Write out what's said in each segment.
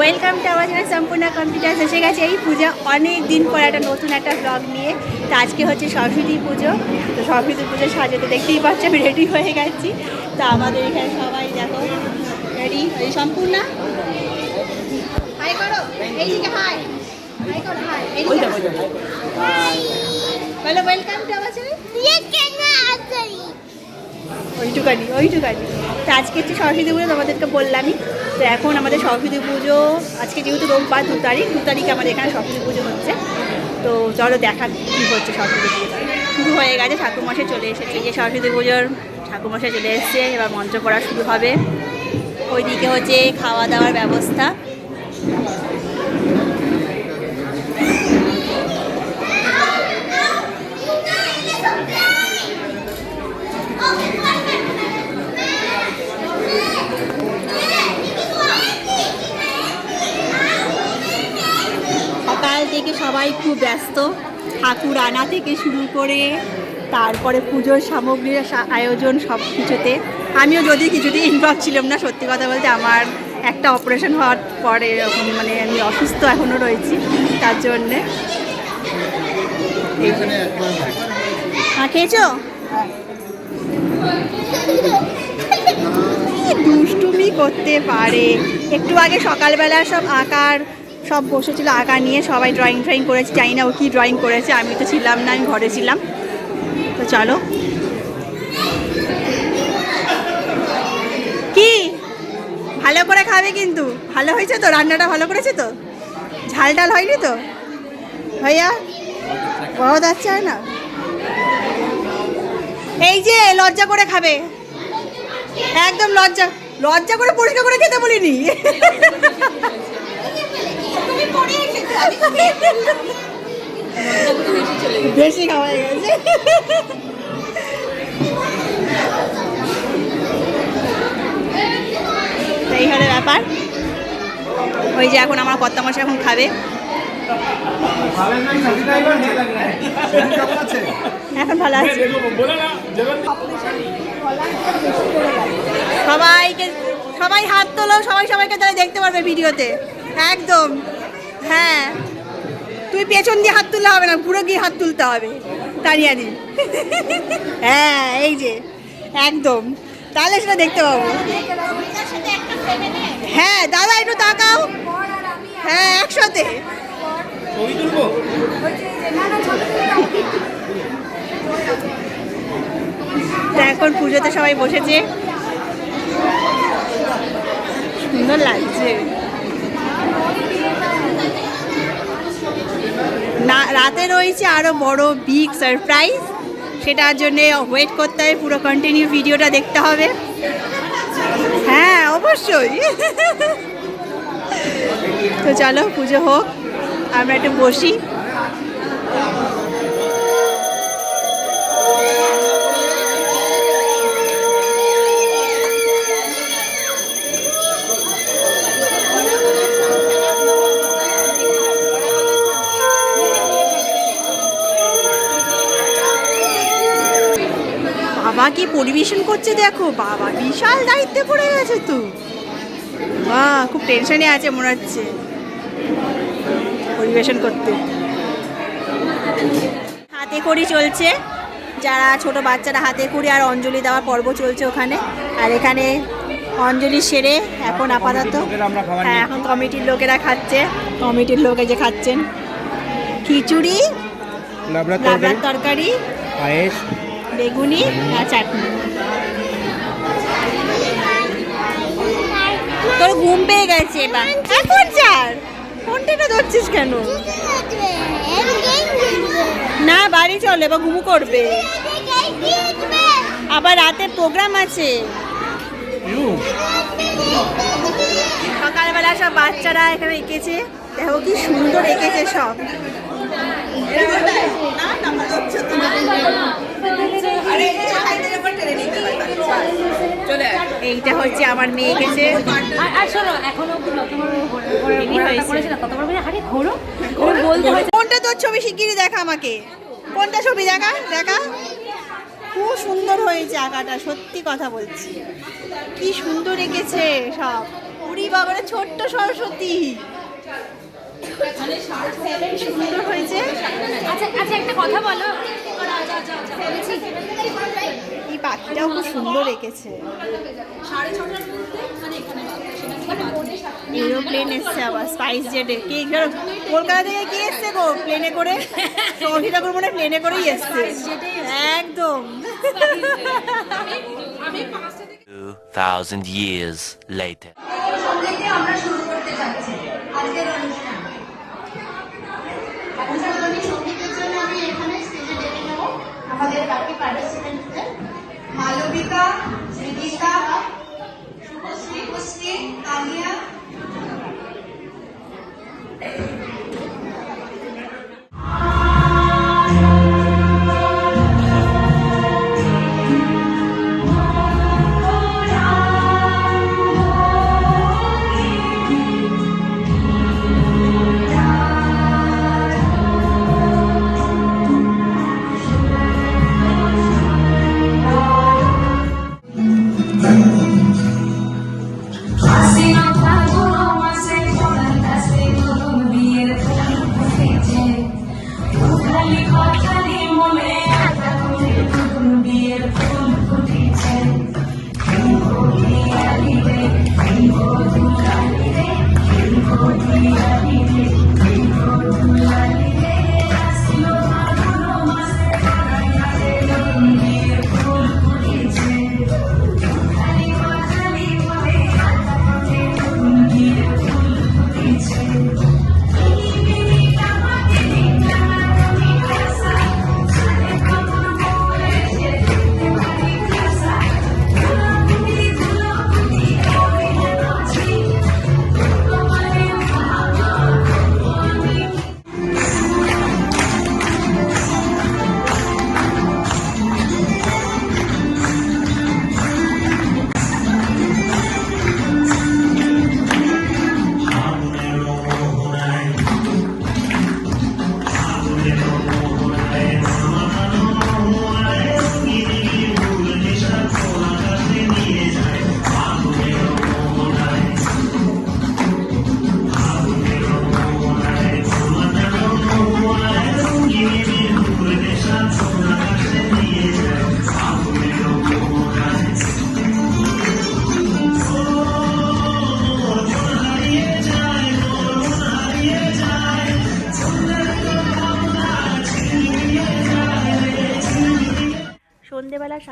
Welcome to আমার channel সম্পূর্ণ computer এসে গেছে এই পুজো অনেক দিন পর একটা নতুন একটা ব্লগ নিয়ে। তো আজকে হচ্ছে সরস্বতী পুজো। তো সরস্বতী পুজো সাজাতে দেখতেই পাচ্ছি আমি রেডি হয়ে গেছি। তো আমাদের এখানে সবাই দেখো রেডি এই সম্পূর্ণ? হাই করো। এইদিকে হাই হাই করো হাই এইদিকে বলো ওয়েলকাম টু আমার চ্যানেল ওইটুকানি ওইটুকানি। তো আজকে হচ্ছে সরস্বতী পুজো তোমাদেরকে বললামই। তো এখন আমাদের সরস্বতী পুজো, আজকে যেহেতু রোববার দু তারিখ, দু তারিখে আমাদের এখানে সরস্বতী পুজো হচ্ছে। তো চলো দেখা কী হচ্ছে সরস্বতী পুজো। শুরু হয়ে গেছে, ঠাকুর ঠাকুরমশাই চলে এসেছে। যে সরস্বতী পুজোর ঠাকুর ঠাকুরমশাই চলে এসছে, এবার মঞ্চ পড়া শুরু হবে। ওইদিকে হচ্ছে খাওয়া দাওয়ার ব্যবস্থা। থেকে সবাই খুব ব্যস্ত। ঠাকুর আনা থেকে শুরু করে তারপরে পুজোর সামগ্রীর আয়োজন সব কিছুতে। আমিও যদি কিছুতেই ইনভলভ ছিলাম না সত্যি কথা বলতে আমার একটা অপারেশন হওয়ার পরে এরকম মানে আমি অসুস্থ এখনও রয়েছি তার জন্যে। হ্যাঁ। খেয়েছো? দুষ্টুমি করতে পারে। একটু আগে সকালবেলা সব আঁকার সব বসেছিল, আঁকা নিয়ে সবাই ড্রয়িং ফ্রয়িং করেছে। জানি না ও কী ড্রয়িং করেছে, আমি তো ছিলাম না, আমি ঘরে ছিলাম। তো চলো। কি? ভালো করে খাবে কিন্তু। ভালো হয়েছে তো? রান্নাটা ভালো করেছে তো? ঝাল ডাল হয়নি তো? ভাইয়া বহুত আচ্ছা না? এই যে, লজ্জা করে খাবে। একদম লজ্জা। লজ্জা করে পরিষ্কার করে খেতে বলিনি। বেশি খাওয়া গেছে। এই হলো ব্যাপার। ওই যে এখন আমার কর্তা মশাই এখন খাবে। এখন ভালো আছে। সবাইকে সবাই হাত তোলো, সবাই সবাইকে তাহলে দেখতে পারবে ভিডিওতে। একদম। হ্যাঁ। তুই পেছন দিয়ে হাত তুললে হবে না পুরো গিয়ে হাত তুলতে হবে। তাড়িয়ারি হ্যাঁ এই যে একদম। তাহলে সেটা দেখতে পাবো। হ্যাঁ দাদা একটু তাকাও। হ্যাঁ একসাথে। এখন পুজোতে সবাই বসেছে। সুন্দর লাগছে। রাতে রয়েছে আরও বড় বিগ সারপ্রাইজ সেটার জন্যে ওয়েট করতে হবে, পুরো কন্টিনিউ ভিডিওটা দেখতে হবে। হ্যাঁ অবশ্যই। তো চলো, পুজো হোক, আমরা একটু বসি। বাবা কি পরিবেশন করছে দেখো বাবা বিশাল দায়িত্বে পড়ে গেছে তো। বাহ খুব টেনশনে আছে মনে হচ্ছে। পরিবেশন করতে। হাতে করি চলছে যারা ছোট বাচ্চারা হাতে করি আর অঞ্জলি দেওয়ার পর্ব চলছে ওখানে। আর এখানে অঞ্জলি সেরে এখন আপাতত হ্যাঁ এখন কমিটির লোকেরা খাচ্ছে। কমিটির লোক যে খাচ্ছেন। খিচুড়ি তরকারি তরকারি পায়েস বেগুনি চাটনি। তোর ঘুম পেয়ে গেছে এবার। এখন চার। ফোনটা ধরছিস কেন? না, বাড়ি চলে, এবার ঘুমু করবে। আবার রাতে প্রোগ্রাম আছে। সকালবেলা সব বাচ্চারা এখানে এঁকেছে। দেখো কি সুন্দর এঁকেছে সব। এইটা হচ্ছে আমার মেয়ে এঁকেছে আর- শোনো, এখনও কোনটা তোর ছবি শিগগিরই দেখা আমাকে? কোনটা ছবি দেখা? দেখা? খুব সুন্দর হয়েছে আঁকাটা সত্যি কথা বলছি। কি সুন্দর এঁকেছে সব। উড়ি বাবারে ছোট্ট সরস্বতী। সুন্দর হয়েছে। আচ্ছা আচ্ছা একটা কথা বলো। এই পাখিটাও খুব সুন্দর রেখেছে এরোপ্লেন এসছে আবার স্পাইস জেটে কে কলকাতা থেকে কে এসছে গো? প্লেনে করে? সৌরভী ঠাকুর মনে প্লেনে করেই এসছে। একদম। 2,000 years later. श्री मृतिका खुशी खुशी तानिया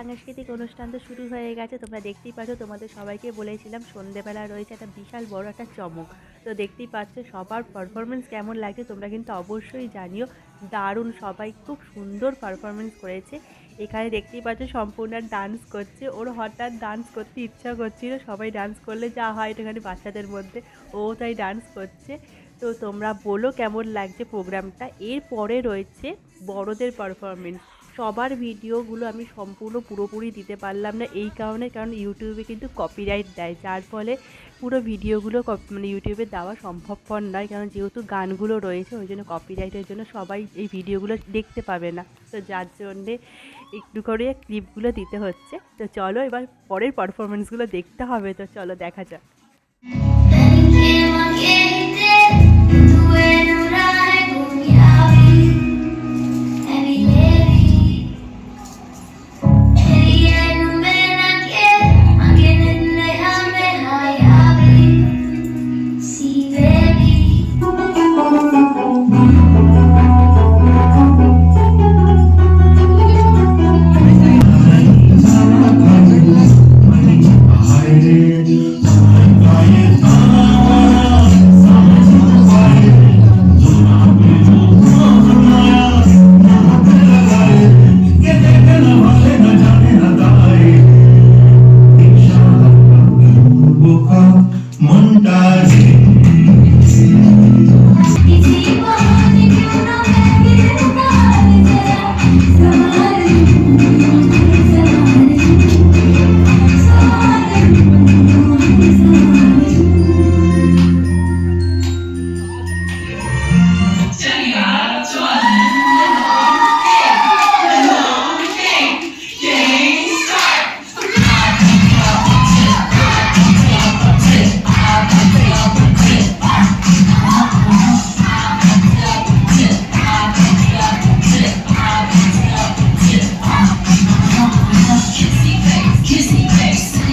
সাংস্কৃতিক অনুষ্ঠান তো শুরু হয়ে গেছে, তোমরা দেখতেই পাচ্ছ তোমাদের সবাইকে বলেছিলাম সন্ধেবেলা রয়েছে একটা বিশাল বড় একটা চমক। তো দেখতেই পাচ্ছ সবার পারফরমেন্স কেমন লাগছে, তোমরা কিন্তু অবশ্যই জানিও। দারুণ সবাই খুব সুন্দর পারফরমেন্স করেছে। এখানে দেখতেই পাচ্ছ সম্পূর্ণ ডান্স করছে, ওর হঠাৎ ডান্স করতে ইচ্ছা করছিল, সবাই ডান্স করলে যা হয় এখানে বাচ্চাদের মধ্যে, ও তাই ডান্স করছে। তো তোমরা বলো কেমন লাগছে প্রোগ্রামটা এরপরে রয়েছে বড়দের পারফরমেন্স সবার ভিডিওগুলো আমি সম্পূর্ণ পুরোপুরি দিতে পারলাম না এই কারণে, কারণ ইউটিউবে কিন্তু কপিরাইট দেয়, যার ফলে পুরো ভিডিওগুলো মানে ইউটিউবে দেওয়া সম্ভবপর নয়। কারণ যেহেতু গানগুলো রয়েছে, ওই জন্য কপিরাইটের জন্য সবাই এই ভিডিওগুলো দেখতে পাবে না। তো যার জন্যে একটু করে ক্লিপগুলো দিতে হচ্ছে। তো চলো এবার পরের পারফরমেন্সগুলো দেখতে হবে। তো চলো দেখা যাক।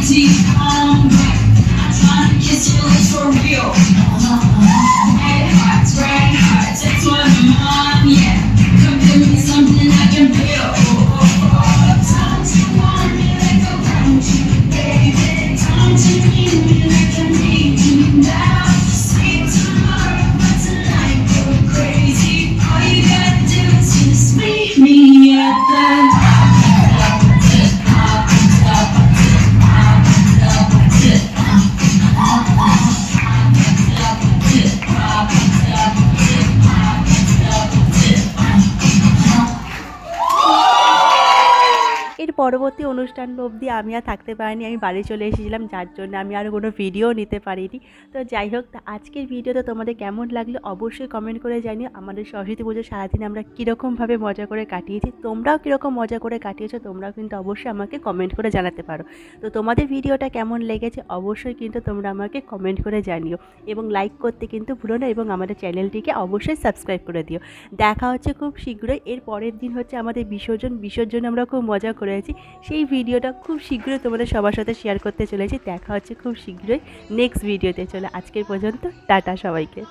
empty. Um, I tried to kiss your lips for real. এর পরবর্তী অনুষ্ঠান অবধি আমি আর থাকতে পারিনি, আমি বাড়ি চলে এসেছিলাম, যার জন্য আমি আর কোনো ভিডিও নিতে পারিনি। তো যাই হোক আজকের ভিডিওটা তোমাদের কেমন লাগল অবশ্যই কমেন্ট করে জানিও। আমাদের সরস্বতী পুজো সারাদিন আমরা কীরকমভাবে মজা করে কাটিয়েছি, তোমরাও কীরকম মজা করে কাটিয়েছো, তোমরাও কিন্তু অবশ্যই আমাকে কমেন্ট করে জানাতে পারো। তো তোমাদের ভিডিওটা কেমন লেগেছে অবশ্যই কিন্তু তোমরা আমাকে কমেন্ট করে জানিও। এবং লাইক করতে কিন্তু ভুলো না, এবং আমাদের চ্যানেলটিকে অবশ্যই সাবস্ক্রাইব করে দিও। দেখা হচ্ছে খুব শীঘ্রই, এর পরের দিন হচ্ছে আমাদের বিসর্জন বিসর্জন আমরা খুব মজা করেছি সেই ভিডিওটা খুব শীঘ্রই তোমাদের সবার সাথে শেয়ার করতে চলেছি। দেখা হচ্ছে খুব শীঘ্রই নেক্সট ভিডিওতে চলে আজকের পর্যন্ত, টাটা সবাইকে।